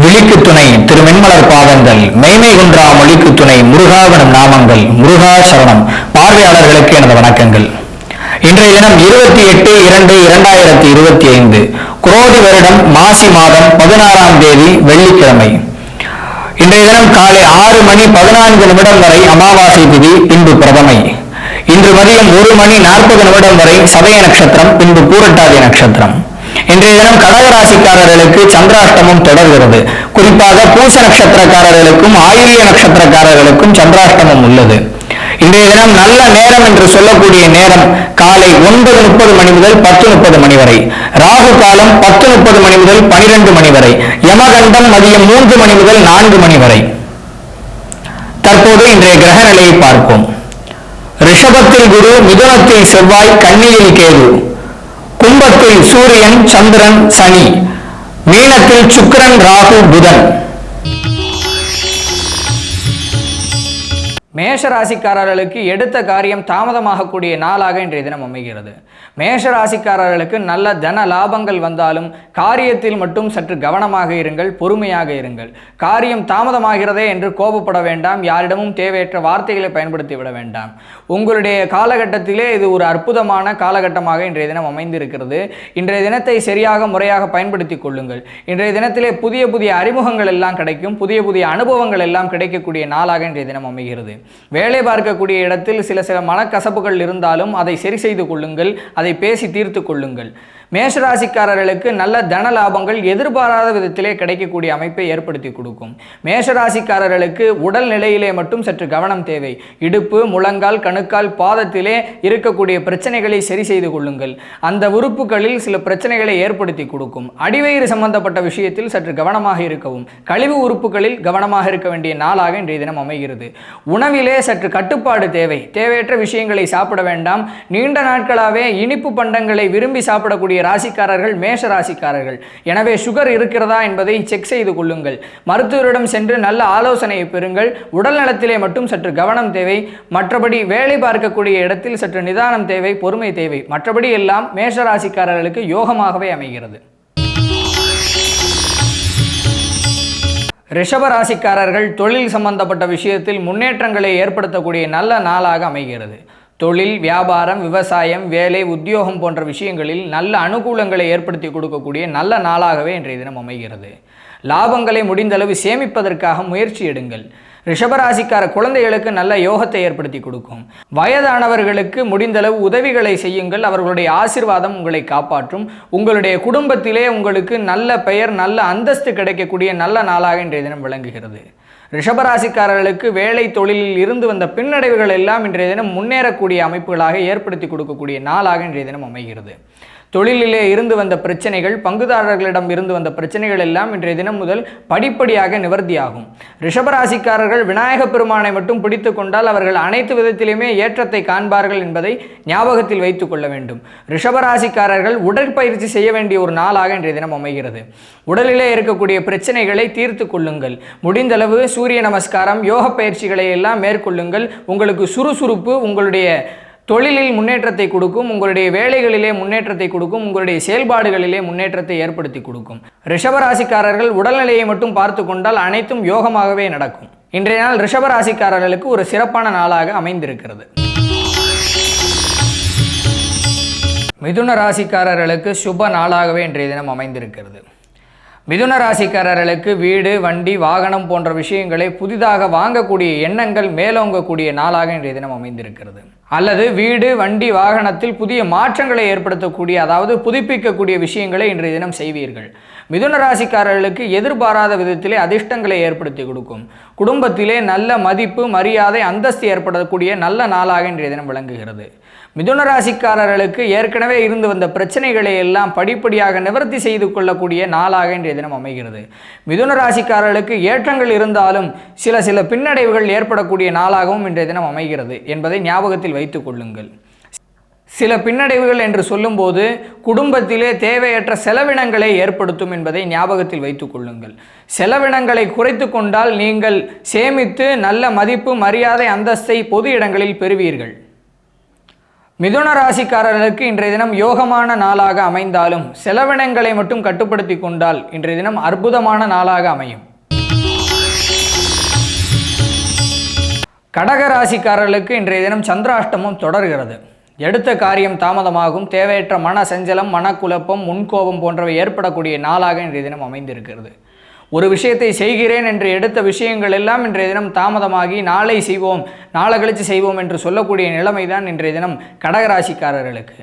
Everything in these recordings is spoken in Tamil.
விழிக்கு துணை திருவெண்மலர் பாதங்கள் மெய்மை குன்றா மொழிக்கு துணை முருகாவனம் நாமங்கள் முருகா சரணம் பார்வையாளர்களுக்கு எனது வணக்கங்கள். இன்றைய தினம் இருபத்தி எட்டு இரண்டு இரண்டாயிரத்தி இருபத்தி ஐந்து குரோதி வருடம் மாசி மாதம் பதினாறாம் தேதி வெள்ளிக்கிழமை. இன்றைய தினம் காலை ஆறு மணி பதினான்கு நிமிடம் வரை அமாவாசை திதி பின்பு பிரதமை. இன்று மதியம் ஒரு மணி நாற்பது நிமிடம் வரை சதய நட்சத்திரம் பின்பு பூரட்டாதி நட்சத்திரம். இன்றைய தினம் கடகராசிக்காரர்களுக்கு சந்திராஷ்டமம் தொடர்கிறது. குறிப்பாக பூச நட்சத்திரக்காரர்களுக்கும் ஆயுரிய நட்சத்திரக்காரர்களுக்கும் சந்திராஷ்டமம் உள்ளது. இன்றைய தினம் நல்ல நேரம் என்று சொல்லக்கூடிய நேரம் காலை ஒன்பது முப்பது மணி முதல் பத்து முப்பது மணி வரை. ராகு காலம் பத்து முப்பது மணி முதல் பனிரெண்டு மணி வரை. யமகண்டம் மதியம் மூன்று மணி முதல் நான்கு மணி வரை. தற்போது இன்றைய கிரக நிலையை பார்ப்போம். ரிஷபத்தில் குரு மிதுனத்தில் செவ்வாய் கன்னியில் கேது. கும்பத்தில் சூரியன் சந்திரன் சனி. மீனத்தில் சுக்கிரன் ராகு புதன். மேஷ ராசிக்காரர்களுக்கு எடுத்த காரியம் தாமதமாகக்கூடிய நாளாக இன்றைய தினம் அமைகிறது. மேஷ ராசிக்காரர்களுக்கு நல்ல தன லாபங்கள் வந்தாலும் காரியத்தில் மட்டும் சற்று கவனமாக இருங்கள் பொறுமையாக இருங்கள். காரியம் தாமதமாகிறதே என்று கோபப்பட வேண்டாம் யாரிடமும் தேவையற்ற வார்த்தைகளை பயன்படுத்தி விட வேண்டாம். உங்களுடைய காலகட்டத்திலே இது ஒரு அற்புதமான காலகட்டமாக இன்றைய தினம் அமைந்திருக்கிறது. இன்றைய தினத்தை சரியாக முறையாக பயன்படுத்தி கொள்ளுங்கள். இன்றைய தினத்திலே புதிய புதிய அறிமுகங்கள் எல்லாம் கிடைக்கும் புதிய புதிய அனுபவங்கள் எல்லாம் கிடைக்கக்கூடிய நாளாக இன்றைய தினம் அமைகிறது. வேலை பார்க்கக்கூடிய இடத்தில் சில சில மனக்கசப்புகள் இருந்தாலும் அதை சரி செய்து கொள்ளுங்கள் அதை பேசி தீர்த்து கொள்ளுங்கள். மேஷராசிக்காரர்களுக்கு நல்ல தன லாபங்கள் எதிர்பாராத விதத்திலே கிடைக்கக்கூடிய அமைப்பை ஏற்படுத்தி கொடுக்கும். மேஷராசிக்காரர்களுக்கு உடல் நிலையிலே மட்டும் சற்று கவனம் தேவை. இடுப்பு முழங்கால் கணுக்கால் பாதத்திலே இருக்கக்கூடிய பிரச்சனைகளை சரி செய்து கொள்ளுங்கள். அந்த உறுப்புகளில் சில பிரச்சனைகளை ஏற்படுத்தி கொடுக்கும். அடிவயிறு சம்பந்தப்பட்ட விஷயத்தில் சற்று கவனமாக இருக்கவும். கழிவு உறுப்புகளில் கவனமாக இருக்க வேண்டிய நாளாக இன்றைய தினம் அமைகிறது. உணவிலே சற்று கட்டுப்பாடு தேவை. தேவையற்ற விஷயங்களை சாப்பிட வேண்டாம். நீண்ட நாட்களாகவே இனிப்பு பண்டங்களை விரும்பி சாப்பிடக்கூடிய ராசிக்காரர்கள் மேஷ ராசிக்காரர்கள். எனவே சுகர் இருக்கிறதா என்பதை செக் செய்து கொள்ளுங்கள். மருத்துவரிடம் சென்று நல்ல ஆலோசனையை பெறுங்கள். உடல் நலத்திலே மட்டும் சற்று கவனம் தேவை. மற்றபடி வேலை பார்க்கக்கூடிய இடத்தில் சற்று நிதானம் தேவை பொறுமை தேவை. மற்றபடி எல்லாம் மேஷ ராசிக்காரர்களுக்கு யோகமாகவே அமைகிறது. ரிஷப ராசிக்காரர்கள் தொழில் சம்பந்தப்பட்ட விஷயத்தில் முன்னேற்றங்களை ஏற்படுத்தக்கூடிய நல்ல நாளாக அமைகிறது. தொழில் வியாபாரம் விவசாயம் வேலை உத்தியோகம் போன்ற விஷயங்களில் நல்ல அனுகூலங்களை ஏற்படுத்தி கொடுக்கக்கூடிய நல்ல நாளாகவே இன்றைய தினம் அமைகிறது. லாபங்களை முடிந்தளவு சேமிப்பதற்காக முயற்சி எடுங்கள். ரிஷபராசிக்கார குழந்தைகளுக்கு நல்ல யோகத்தை ஏற்படுத்தி கொடுக்கும். வயதானவர்களுக்கு முடிந்தளவு உதவிகளை செய்யுங்கள். அவர்களுடைய ஆசிர்வாதம் உங்களை காப்பாற்றும். உங்களுடைய குடும்பத்திலே உங்களுக்கு நல்ல பெயர் நல்ல அந்தஸ்து கிடைக்கக்கூடிய நல்ல நாளாக இன்றைய தினம் விளங்குகிறது. ரிஷபராசிக்காரர்களுக்கு வேலை தொழிலில் இருந்து வந்த பின்னடைவுகள் எல்லாம் இன்றைய தினம் முன்னேறக்கூடிய அமைப்புகளாக ஏற்படுத்தி கொடுக்கக்கூடிய நாளாக இன்றைய தினம் அமைகிறது. தொழிலிலே இருந்து வந்த பிரச்சனைகள் பங்குதாரர்களிடம் இருந்து வந்த பிரச்சனைகள் எல்லாம் இன்றைய தினம் முதல் படிப்படியாக நிவர்த்தியாகும். ரிஷபராசிக்காரர்கள் விநாயக பெருமானை மட்டும் பிடித்து கொண்டால் அவர்கள் அனைத்து விதத்திலுமே ஏற்றத்தை காண்பார்கள் என்பதை ஞாபகத்தில் வைத்துக் கொள்ள வேண்டும். ரிஷபராசிக்காரர்கள் உடற்பயிற்சி செய்ய வேண்டிய ஒரு நாளாக இன்றைய தினம் அமைகிறது. உடலிலே இருக்கக்கூடிய பிரச்சனைகளை தீர்த்து கொள்ளுங்கள். முடிந்தளவு சூரிய நமஸ்காரம் யோக பயிற்சிகளை எல்லாம் மேற்கொள்ளுங்கள். உங்களுக்கு சுறுசுறுப்பு உங்களுடைய தொழிலில் முன்னேற்றத்தை கொடுக்கும் உங்களுடைய வேலைகளிலே முன்னேற்றத்தை கொடுக்கும் உங்களுடைய செயல்பாடுகளிலே முன்னேற்றத்தை ஏற்படுத்தி கொடுக்கும். ரிஷபராசிக்காரர்கள் உடல்நிலையை மட்டும் பார்த்து கொண்டால் அனைத்தும் யோகமாகவே நடக்கும். இன்றைய நாள் ரிஷபராசிக்காரர்களுக்கு ஒரு சிறப்பான நாளாக அமைந்திருக்கிறது. மிதுன ராசிக்காரர்களுக்கு சுப நாளாகவே இன்றைய தினம் அமைந்திருக்கிறது. மிதுன ராசிக்காரர்களுக்கு வீடு வண்டி வாகனம் போன்ற விஷயங்களை புதிதாக வாங்கக்கூடிய எண்ணங்கள் மேலோங்கக்கூடிய நாளாக இன்றைய தினம் அமைந்திருக்கிறது. அல்லது வீடு வண்டி வாகனத்தில் புதிய மாற்றங்களை ஏற்படுத்தக்கூடிய அதாவது புதுப்பிக்கக்கூடிய விஷயங்களை இன்றைய தினம் செய்வீர்கள். மிதுன ராசிக்காரர்களுக்கு எதிர்பாராத விதத்திலே அதிர்ஷ்டங்களை ஏற்படுத்தி கொடுக்கும். குடும்பத்திலே நல்ல மதிப்பு மரியாதை அந்தஸ்து ஏற்படக்கூடிய நல்ல நாளாக இன்றைய தினம் விளங்குகிறது. மிதுன ராசிக்காரர்களுக்கு ஏற்கனவே இருந்து வந்த பிரச்சனைகளை எல்லாம் படிப்படியாக நிவர்த்தி செய்து கொள்ளக்கூடிய நாளாக இன்றைய தினம் அமைகிறது. மிதுன ராசிக்காரர்களுக்கு ஏற்றங்கள் இருந்தாலும் சில சில பின்னடைவுகள் ஏற்படக்கூடிய நாளாகவும் இன்றைய தினம் அமைகிறது என்பதை ஞாபகத்தில் வைத்து கொள்ளுங்கள். சில பின்னடைவுகள் என்று சொல்லும்போது குடும்பத்திலே தேவையற்ற செலவினங்களை ஏற்படுத்தும் என்பதை ஞாபகத்தில் வைத்துக் கொள்ளுங்கள். செலவினங்களை குறைத்து கொண்டால் நீங்கள் சேமித்து நல்ல மதிப்பு மரியாதை அந்தஸ்தை பொது இடங்களில் பெறுவீர்கள். மிதுன ராசிக்காரர்களுக்கு இன்றைய தினம் யோகமான நாளாக அமைந்தாலும் செலவினங்களை மட்டும் கட்டுப்படுத்தி கொண்டால் இன்றைய தினம் அற்புதமான நாளாக அமையும். கடக ராசிக்காரர்களுக்கு இன்றைய தினம் சந்திராஷ்டமம் தொடர்கிறது. எடுத்த காரியம் தாமதமாகும். தேவையற்ற மன சஞ்சலம் மனக்குழப்பம் முன்கோபம் போன்றவை ஏற்படக்கூடிய நாளாக இன்றைய தினம் அமைந்திருக்கிறது. ஒரு விஷயத்தை செய்கிறேன் என்று எடுத்த விஷயங்கள் எல்லாம் இன்றைய தினம் தாமதமாகி நாளை செய்வோம் நாளை கழித்து செய்வோம் என்று சொல்லக்கூடிய நிலைமை தான் இன்றைய தினம் கடகராசிக்காரர்களுக்கு.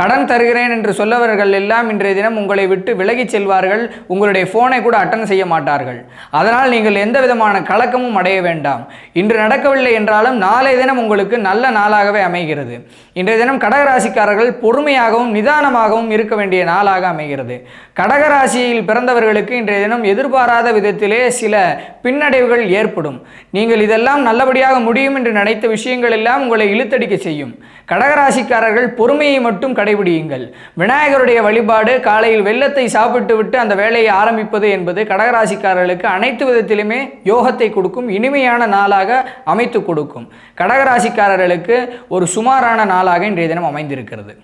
கடன் தருகிறேன் என்று சொல்லவர்கள் எல்லாம் இன்றைய தினம் உங்களை விட்டு விலகிச் செல்வார்கள். உங்களுடைய ஃபோனை கூட அட்டன் செய்ய மாட்டார்கள். அதனால் நீங்கள் எந்த விதமான கலக்கமும் அடைய வேண்டாம். இன்று நடக்கவில்லை என்றாலும் நாளை தினம் உங்களுக்கு நல்ல நாளாகவே அமைகிறது. இன்றைய தினம் கடகராசிக்காரர்கள் பொறுமையாகவும் நிதானமாகவும் இருக்க வேண்டிய நாளாக அமைகிறது. கடகராசியில் பிறந்தவர்களுக்கு இன்றைய தினம் எதிர்பாராத விதத்திலே சில பின்னடைவுகள் ஏற்படும். நீங்கள் இதெல்லாம் நல்லபடியாக முடியும் என்று நினைத்த விஷயங்கள் எல்லாம் உங்களை இழுத்தடிக்க செய்யும். கடகராசிக்காரர்கள் பொறுமையை மட்டும் கடைபிடியுங்கள். விநாயகருடைய வழிபாடு காலையில் வெள்ளத்தை சாப்பிட்டு விட்டு அந்த வேலையை ஆரம்பிப்பது என்பது கடகராசிக்காரர்களுக்கு அனைத்து விதத்திலுமே யோகத்தை கொடுக்கும் இனிமையான நாளாக அமைத்து கொடுக்கும். கடகராசிக்காரர்களுக்கு ஒரு சுமாரான நாளாக இன்றைய தினம் அமைந்திருக்கிறது.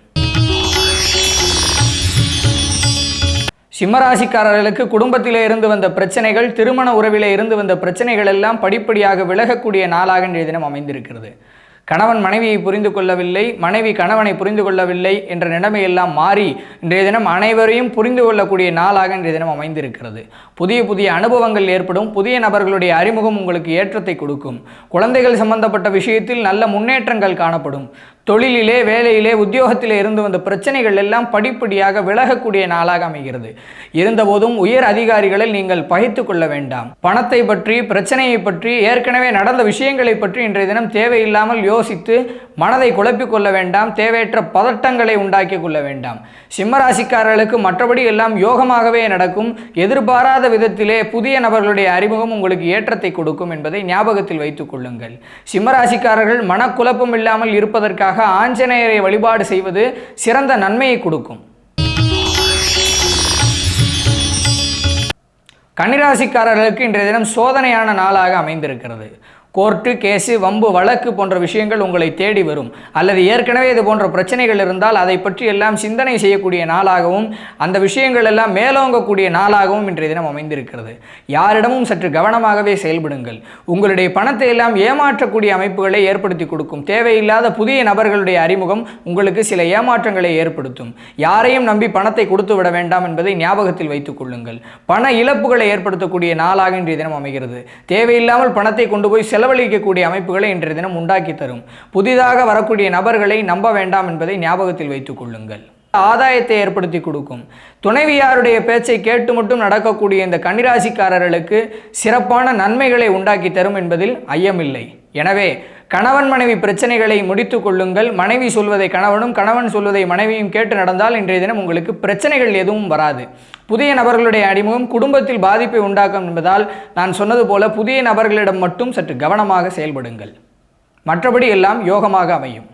சிம்மராசிக்காரர்களுக்கு குடும்பத்திலே இருந்து வந்த பிரச்சனைகள் திருமண உறவிலே இருந்து வந்த பிரச்சனைகள் எல்லாம் படிப்படியாக விலகக்கூடிய நாளாக இன்றைய தினம் அமைந்திருக்கிறது. கணவன் மனைவியை புரிந்து கொள்ளவில்லை மனைவி கணவனை புரிந்து கொள்ளவில்லை என்ற நிலைமையெல்லாம் மாறி இன்றைய தினம் அனைவரையும் புரிந்து கொள்ளக்கூடிய நாளாக இன்றைய தினம் அமைந்திருக்கிறது. புதிய புதிய அனுபவங்கள் ஏற்படும் புதிய நபர்களுடைய அறிமுகம் உங்களுக்கு ஏற்றத்தை கொடுக்கும். குழந்தைகள் சம்பந்தப்பட்ட விஷயத்தில் நல்ல முன்னேற்றங்கள் காணப்படும். தொழிலிலே வேலையிலே உத்தியோகத்திலே இருந்து வந்த பிரச்சனைகள் எல்லாம் படிப்படியாக விலகக்கூடிய நாளாக அமைகிறது. இருந்தபோதும் உயர் அதிகாரிகளை நீங்கள் பகைத்து கொள்ள வேண்டாம். பணத்தை பற்றி பிரச்சனையை பற்றி ஏற்கனவே நடந்த விஷயங்களை பற்றி இன்றைய தினம் தேவையில்லாமல் யோசித்து மனதை குழப்பிக் கொள்ள வேண்டாம். தேவையற்ற பதட்டங்களை உண்டாக்கி கொள்ள வேண்டாம். சிம்மராசிக்காரர்களுக்கு மற்றபடி எல்லாம் யோகமாகவே நடக்கும். எதிர்பாராத விதத்திலே புதிய நபர்களுடைய அறிமுகம் உங்களுக்கு ஏற்றத்தை கொடுக்கும் என்பதை ஞாபகத்தில் வைத்துக் கொள்ளுங்கள். சிம்மராசிக்காரர்கள் மனக்குழப்பம் இல்லாமல் இருப்பதற்காக ஆஞ்சநேயரை வழிபாடு செய்வது சிறந்த நன்மையை கொடுக்கும். கன்னிராசிக்காரர்களுக்கு இன்றைய தினம் சோதனையான நாளாக அமைந்திருக்கிறது. கோர்ட்டு கேஸு வம்பு வழக்கு போன்ற விஷயங்கள் உங்களை தேடி வரும். அல்லது ஏற்கனவே இது போன்ற பிரச்சனைகள் இருந்தால் அதை பற்றி எல்லாம் சிந்தனை செய்யக்கூடிய நாளாகவும் அந்த விஷயங்கள் எல்லாம் மேலோங்கக்கூடிய நாளாகவும் இன்றைய தினம் அமைந்திருக்கிறது. யாரிடமும் சற்று கவனமாகவே செயல்படுங்கள். உங்களுடைய பணத்தை எல்லாம் ஏமாற்றக்கூடிய அமைப்புகளை ஏற்படுத்தி கொடுக்கும். தேவையில்லாத புதிய நபர்களுடைய அறிமுகம் உங்களுக்கு சில ஏமாற்றங்களை ஏற்படுத்தும். யாரையும் நம்பி பணத்தை கொடுத்து விட வேண்டாம் என்பதை ஞாபகத்தில் வைத்துக் கொள்ளுங்கள். பண இழப்புகளை ஏற்படுத்தக்கூடிய நாளாக இன்றைய தினம் அமைகிறது. தேவையில்லாமல் பணத்தை கொண்டு போய் செலவழிக்கக்கூடிய அமைப்புகளை இன்றைய தினம் உண்டாக்கி தரும். புதிதாக வரக்கூடிய நபர்களை நம்ப வேண்டாம் என்பதை ஞாபகத்தில் வைத்துக் கொள்ளுங்கள். ஆதாயத்தை ஏற்படுத்தி கொடுக்கும். துணைவியாருடைய பேச்சை கேட்டு மட்டும் நடக்கக்கூடிய இந்த கன்னிராசிக்காரர்களுக்கு சிறப்பான நன்மைகளை உண்டாக்கி தரும் என்பதில் ஐயமில்லை. எனவே கணவன் மனைவி பிரச்சனைகளை முடித்து கொள்ளுங்கள். மனைவி சொல்வதை கணவனும் கணவன் சொல்வதை மனைவியும் கேட்டு நடந்தால் இன்றைய தினம் உங்களுக்கு பிரச்சனைகள் எதுவும் வராது. புதிய நபர்களுடைய அறிமுகம் குடும்பத்தில் பாதிப்பை உண்டாக்கும் என்பதால் நான் சொன்னது போல புதிய நபர்களிடம் மட்டும் சற்று கவனமாக செயல்படுங்கள். மற்றபடி எல்லாம் யோகமாக அமையும்.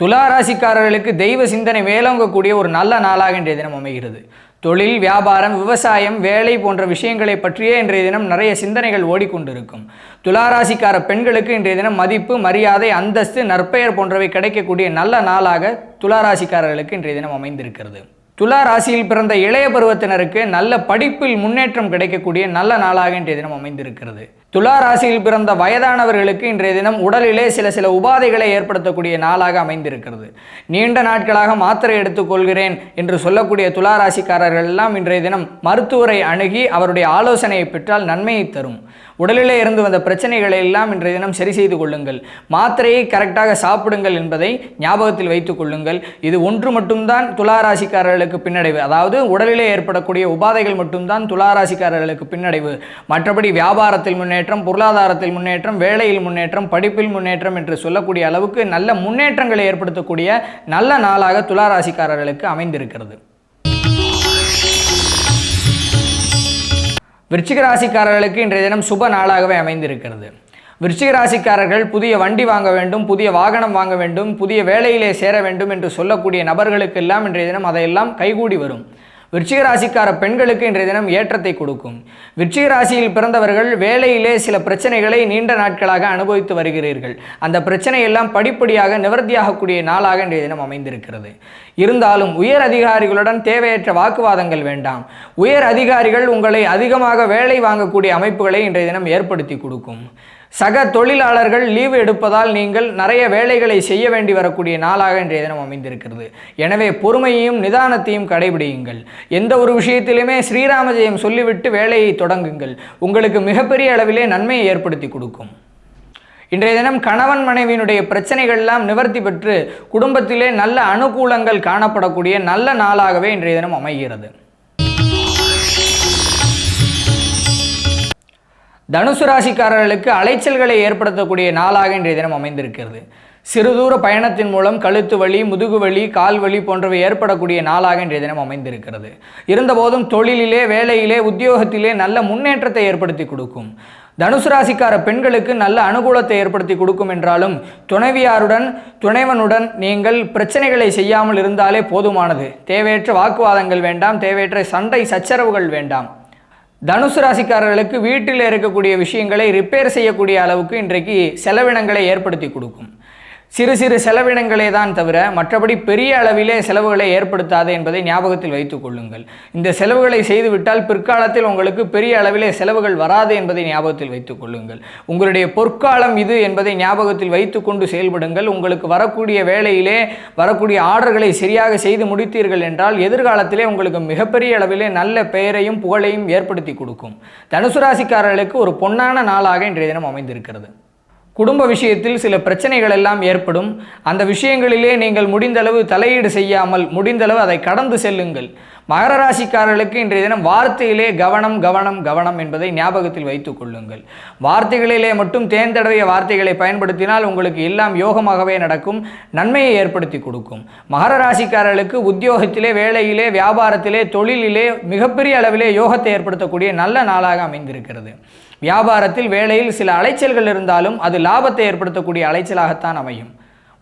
துலா ராசிக்காரர்களுக்கு தெய்வ சிந்தனை மேலோங்கக்கூடிய ஒரு நல்ல நாளாக இன்றைய தினம் அமைகிறது. தொழில் வியாபாரம் விவசாயம் வேலை போன்ற விஷயங்களை பற்றியே இன்றைய தினம் நிறைய சிந்தனைகள் ஓடிக்கொண்டிருக்கும். துளாராசிக்கார பெண்களுக்கு இன்றைய தினம் மதிப்பு மரியாதை அந்தஸ்து நற்பெயர் போன்றவை கிடைக்கக்கூடிய நல்ல நாளாக துளாராசிக்காரர்களுக்கு இன்றைய தினம் அமைந்திருக்கிறது. துலா ராசியில் பிறந்த இளைய பருவத்தினருக்கு நல்ல படிப்பில் முன்னேற்றம் கிடைக்கக்கூடிய நல்ல நாளாக இன்றைய தினம் அமைந்திருக்கிறது. துலா ராசியில் பிறந்த வயதானவர்களுக்கு இன்றைய தினம் உடலிலே சில சில உபாதைகளை ஏற்படுத்தக்கூடிய நாளாக அமைந்திருக்கிறது. நீண்ட நாட்களாக மாத்திரை எடுத்துக்கொள்கிறேன் என்று சொல்லக்கூடிய துலா ராசிக்காரர்கள் எல்லாம் இன்றைய தினம் மருத்துவரை அணுகி அவருடைய ஆலோசனையை பெற்றால் நன்மையை தரும். உடலிலே இருந்து வந்த பிரச்சனைகளை எல்லாம் இன்றைய தினம் சரி செய்து கொள்ளுங்கள். மாத்திரையை கரெக்டாக சாப்பிடுங்கள் என்பதை ஞாபகத்தில் வைத்துக் கொள்ளுங்கள். இது ஒன்று மட்டும்தான் துளாராசிக்காரர்களுக்கு பின்னடைவு. அதாவது உடலிலே ஏற்படக்கூடிய உபாதைகள் மட்டும்தான் துளாராசிக்காரர்களுக்கு பின்னடைவு. மற்றபடி வியாபாரத்தில் முன்னேற்றம் பொருளாதாரத்தில் முன்னேற்றம் வேலையில் முன்னேற்றம் படிப்பில் முன்னேற்றம் என்று சொல்லக்கூடிய அளவுக்கு நல்ல முன்னேற்றங்களை ஏற்படுத்தக்கூடிய நல்ல நாளாக துளாராசிக்காரர்களுக்கு அமைந்திருக்கிறது. விருச்சிக ராசிக்காரர்களுக்கு இன்றைய தினம் சுப நாளாகவே அமைந்திருக்கிறது. விருச்சிக ராசிக்காரர்கள் புதிய வண்டி வாங்க வேண்டும் புதிய வாகனம் வாங்க வேண்டும் புதிய வேலையிலே சேர வேண்டும் என்று சொல்லக்கூடிய நபர்களுக்கெல்லாம் இன்றைய தினம் அதையெல்லாம் கைகூடி வரும். விருச்சிக ராசிக்கார பெண்களுக்கு இன்றைய தினம் ஏற்றத்தை கொடுக்கும். விருச்சிக ராசியில் பிறந்தவர்கள் வேலையிலே சில பிரச்சனைகளை நீண்ட நாட்களாக அனுபவித்து வருகிறீர்கள். அந்த பிரச்சனை எல்லாம் படிப்படியாக நிவர்த்தியாகக்கூடிய நாளாக இன்றைய தினம் அமைந்திருக்கிறது. இருந்தாலும் உயர் அதிகாரிகளுடன் தேவையற்ற வாக்குவாதங்கள் வேண்டாம். உயர் அதிகாரிகள் உங்களை அதிகமாக வேலை வாங்கக்கூடிய அமைப்புகளை இன்றைய தினம் ஏற்படுத்தி கொடுக்கும். சக தொழிலாளர்கள் லீவு எடுப்பதால் நீங்கள் நிறைய வேலைகளை செய்ய வேண்டி வரக்கூடிய நாளாக இன்றைய தினம் அமைந்திருக்கிறது. எனவே பொறுமையையும் நிதானத்தையும் கடைபிடியுங்கள். எந்த ஒரு விஷயத்திலுமே ஸ்ரீராம ஜெயம் சொல்லிவிட்டு வேலையை தொடங்குங்கள். உங்களுக்கு மிகப்பெரிய அளவிலே நன்மையை ஏற்படுத்தி கொடுக்கும். இன்றைய தினம் கணவன் மனைவியினுடைய பிரச்சனைகள்லாம் நிவர்த்தி பெற்று குடும்பத்திலே நல்ல அனுகூலங்கள் காணப்படக்கூடிய நல்ல நாளாகவே இன்றைய தினம் அமைகிறது. தனுசு ராசிக்காரர்களுக்கு அலைச்சல்களை ஏற்படுத்தக்கூடிய நாளாக இன்றைய தினம் அமைந்திருக்கிறது. சிறுதூர பயணத்தின் மூலம் கழுத்து வலி முதுகு வலி கால் வலி போன்றவை ஏற்படக்கூடிய நாளாக இன்றைய தினம் அமைந்திருக்கிறது. இருந்தபோதும் தொழிலிலே வேலையிலே உத்தியோகத்திலே நல்ல முன்னேற்றத்தை ஏற்படுத்தி கொடுக்கும். தனுசு ராசிக்கார பெண்களுக்கு நல்ல அனுகூலத்தை ஏற்படுத்தி கொடுக்கும் என்றாலும் துணைவியாருடன் துணைவனுடன் நீங்கள் பிரச்சனைகளை செய்யாமல் இருந்தாலே போதுமானது. தேவையற்ற வாக்குவாதங்கள் வேண்டாம் தேவையற்ற சண்டை சச்சரவுகள் வேண்டாம். தனுசு ராசிக்காரர்களுக்கு வீட்டில் இருக்கக்கூடிய விஷயங்களை ரிப்பேர் செய்யக்கூடிய அளவுக்கு இன்றைக்கு செலவினங்களை ஏற்படுத்தி கொடுக்கும். சிறு சிறு செலவினங்களே தான் தவிர மற்றபடி பெரிய அளவிலே செலவுகளை ஏற்படுத்தாது என்பதை ஞாபகத்தில் வைத்துக் கொள்ளுங்கள். இந்த செலவுகளை செய்துவிட்டால் பிற்காலத்தில் உங்களுக்கு பெரிய அளவிலே செலவுகள் வராது என்பதை ஞாபகத்தில் வைத்துக் கொள்ளுங்கள். உங்களுடைய பொற்காலம் இது என்பதை ஞாபகத்தில் வைத்துக்கொண்டு செயல்படுங்கள். உங்களுக்கு வரக்கூடிய வேலையிலே வரக்கூடிய ஆர்டர்களை சரியாக செய்து முடித்தீர்கள் என்றால் எதிர்காலத்திலே உங்களுக்கு மிகப்பெரிய அளவிலே நல்ல பெயரையும் புகழையும் ஏற்படுத்தி கொடுக்கும். தனுசு ராசிக்காரர்களுக்கு ஒரு பொன்னான நாளாக இன்றைய தினம் அமைந்திருக்கிறது. குடும்ப விஷயத்தில் சில பிரச்சனைகள் எல்லாம் ஏற்படும். அந்த விஷயங்களிலே நீங்கள் முடிந்தளவு தலையீடு செய்யாமல் முடிந்தளவு அதை கடந்து செல்லுங்கள். மகர ராசிக்காரர்களுக்கு இன்றைய தினம் வார்த்தையிலே கவனம் கவனம் கவனம் என்பதை ஞாபகத்தில் வைத்துக் கொள்ளுங்கள். வார்த்தைகளிலே மட்டும் தேர்ந்தடவிய வார்த்தைகளை பயன்படுத்தினால் உங்களுக்கு எல்லாம் யோகமாகவே நடக்கும் நன்மையை ஏற்படுத்தி கொடுக்கும். மகர ராசிக்காரர்களுக்கு உத்தியோகத்திலே வேலையிலே வியாபாரத்திலே தொழிலிலே மிகப்பெரிய அளவிலே யோகத்தை ஏற்படுத்தக்கூடிய நல்ல நாளாக அமைந்திருக்கிறது. வியாபாரத்தில் வேலையில் சில அலைச்சல்கள் இருந்தாலும் அது லாபத்தை ஏற்படுத்தக்கூடிய அலைச்சலாகத்தான் அமையும்.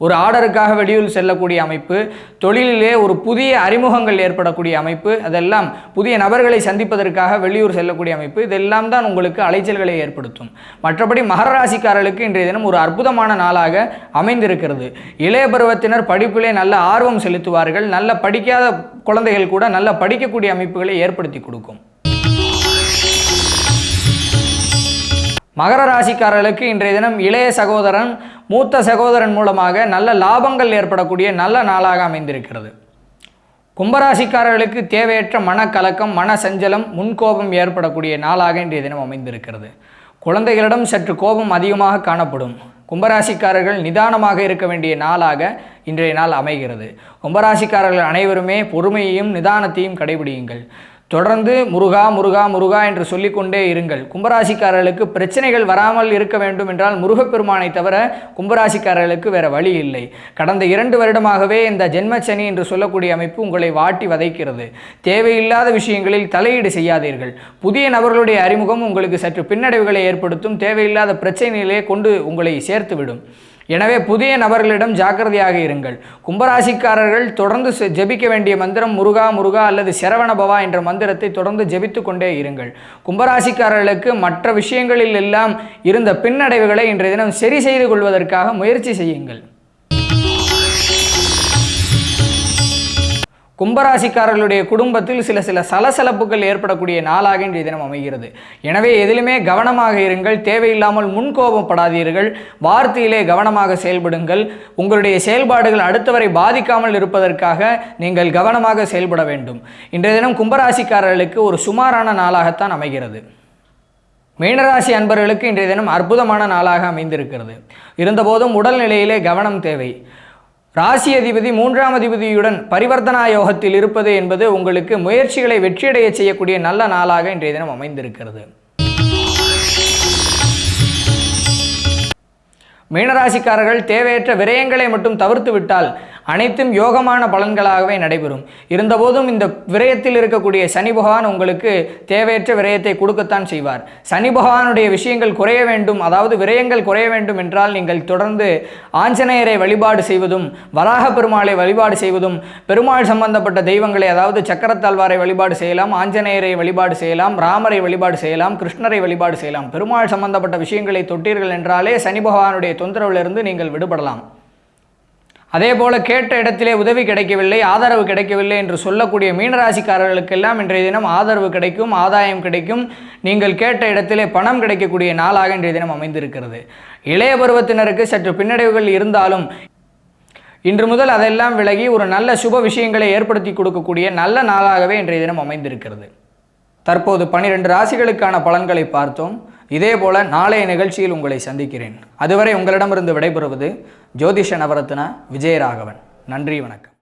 ஒரு ஆர்டருக்காக வெளியூர் செல்லக்கூடிய அமைப்பு தொழிலிலே ஒரு புதிய அறிமுகங்கள் ஏற்படக்கூடிய அமைப்பு அதெல்லாம் புதிய நபர்களை சந்திப்பதற்காக வெளியூர் செல்லக்கூடிய அமைப்பு இதெல்லாம் தான் உங்களுக்கு அலைச்சல்களை ஏற்படுத்தும். மற்றபடி மகர ராசிக்காரர்களுக்கு இன்றைய தினம் ஒரு அற்புதமான நாளாக அமைந்திருக்கிறது. இளைய பருவத்தினர் படிப்பிலே நல்ல ஆர்வம் செலுத்துவார்கள் நல்ல படிக்காத குழந்தைகள் கூட நல்ல படிக்கக்கூடிய அமைப்புகளை ஏற்படுத்தி கொடுக்கும். மகர ராசிக்காரர்களுக்கு இன்றைய தினம் இளைய சகோதரன் மூத்த சகோதரன் மூலமாக நல்ல லாபங்கள் ஏற்படக்கூடிய நல்ல நாளாக அமைந்திருக்கிறது. கும்பராசிக்காரர்களுக்கு தேவையற்ற மனக்கலக்கம் மன சஞ்சலம் முன்கோபம் ஏற்படக்கூடிய நாளாக இன்றைய தினம் அமைந்திருக்கிறது. குழந்தைகளிடம் சற்று கோபம் அதிகமாக காணப்படும். கும்பராசிக்காரர்கள் நிதானமாக இருக்க வேண்டிய நாளாக இன்றைய நாள் அமைகிறது. கும்பராசிக்காரர்கள் அனைவருமே பொறுமையையும் நிதானத்தையும் கடைபிடியுங்கள். தொடர்ந்து முருகா முருகா முருகா என்று சொல்லிக்கொண்டே இருங்கள். கும்பராசிக்காரர்களுக்கு பிரச்சனைகள் வராமல் இருக்க வேண்டும் என்றால் முருகப்பெருமானை தவிர கும்பராசிக்காரர்களுக்கு வேற வழி இல்லை. கடந்த இரண்டு வருடமாகவே இந்த ஜென்மச்சனி என்று சொல்லக்கூடிய அமைப்பு உங்களை வாட்டி வதைக்கிறது. தேவையில்லாத விஷயங்களில் தலையீடு செய்யாதீர்கள். புதிய நபர்களுடைய அறிமுகம் உங்களுக்கு சற்று பின்னடைவுகளை ஏற்படுத்தும். தேவையில்லாத பிரச்சனையிலே கொண்டு உங்களை சேர்த்துவிடும். எனவே புதிய நபர்களிடம் ஜாக்கிரதையாக இருங்கள். கும்பராசிக்காரர்கள் தொடர்ந்து ஜெபிக்க வேண்டிய மந்திரம் முருகா முருகா அல்லது சரவணபவா என்ற மந்திரத்தை தொடர்ந்து ஜெபித்து கொண்டே இருங்கள். கும்பராசிக்காரர்களுக்கு மற்ற விஷயங்களில் எல்லாம் இருந்த பின்னடைவுகளை இன்றைய தினம் சரி செய்து கொள்வதற்காக முயற்சி செய்யுங்கள். கும்பராசிக்காரர்களுடைய குடும்பத்தில் சில சில சலசலப்புகள் ஏற்படக்கூடிய நாளாக இன்றைய தினம் அமைகிறது. எனவே எதிலுமே கவனமாக இருங்கள் தேவையில்லாமல் முன்கோபப்படாதீர்கள் வார்த்தையிலே கவனமாக செயல்படுங்கள் உங்களுடைய செயல்பாடுகள் அடுத்தவரை பாதிக்காமல் இருப்பதற்காக நீங்கள் கவனமாக செயல்பட வேண்டும். இன்றைய தினம் கும்பராசிக்காரர்களுக்கு ஒரு சுமாரான நாளாகத்தான் அமைகிறது. மீனராசி அன்பர்களுக்கு இன்றைய தினம் அற்புதமான நாளாக அமைந்திருக்கிறது. இருந்தபோதும் உடல்நிலையிலே கவனம் தேவை. ராசி அதிபதி மூன்றாம் அதிபதியுடன் பரிவர்த்தனா யோகத்தில் இருப்பது என்பது உங்களுக்கு முயற்சிகளை வெற்றியடைய செய்யக்கூடிய நல்ல நாளாக இன்றைய தினம் அமைந்திருக்கிறது. மீனராசிக்காரர்கள் தேவையற்ற விரயங்களை மட்டும் தவிர்த்து விட்டால் அனைத்தும் யோகமான பலன்களாகவே நடைபெறும். இருந்தபோதும் இந்த விரயத்தில் இருக்கக்கூடிய சனி பகவான் உங்களுக்கு தேவையற்ற விரயத்தை கொடுக்கத்தான் செய்வார். சனி பகவானுடைய விஷயங்கள் குறைய வேண்டும் அதாவது விரயங்கள் குறைய வேண்டும் என்றால் நீங்கள் தொடர்ந்து ஆஞ்சநேயரை வழிபாடு செய்வதும் வராக பெருமாளை வழிபாடு செய்வதும் பெருமாள் சம்பந்தப்பட்ட தெய்வங்களை அதாவது சக்கரத்தாழ்வாரை வழிபாடு செய்யலாம் ஆஞ்சநேயரை வழிபாடு செய்யலாம் ராமரை வழிபாடு செய்யலாம் கிருஷ்ணரை வழிபாடு செய்யலாம். பெருமாள் சம்பந்தப்பட்ட விஷயங்களை தொட்டீர்கள் என்றாலே சனி பகவானுடைய தொந்தரவிலிருந்து நீங்கள் விடுபடலாம். அதே போல கேட்ட இடத்திலே உதவி கிடைக்கவில்லை ஆதரவு கிடைக்கவில்லை என்று சொல்லக்கூடிய மீனராசிக்காரர்களுக்கெல்லாம் இன்றைய தினம் ஆதரவு கிடைக்கும் ஆதாயம் கிடைக்கும். நீங்கள் கேட்ட இடத்திலே பணம் கிடைக்கக்கூடிய நாளாக இன்றைய தினம் அமைந்திருக்கிறது. இளைய பருவத்தினருக்கு சற்று பின்னடைவுகள் இருந்தாலும் இன்று முதல் அதெல்லாம் விலகி ஒரு நல்ல சுப விஷயங்களை ஏற்படுத்தி கொடுக்கக்கூடிய நல்ல நாளாகவே இன்றைய தினம் அமைந்திருக்கிறது. தற்போது பனிரெண்டு ராசிகளுக்கான பலன்களை பார்த்தோம். இதே போல நாளைய நிகழ்ச்சியில் உங்களை சந்திக்கிறேன். அதுவரை உங்களிடமிருந்து விடைபெறுவது ஜோதிஷ நவரத்ன விஜயராகவன். நன்றி வணக்கம்.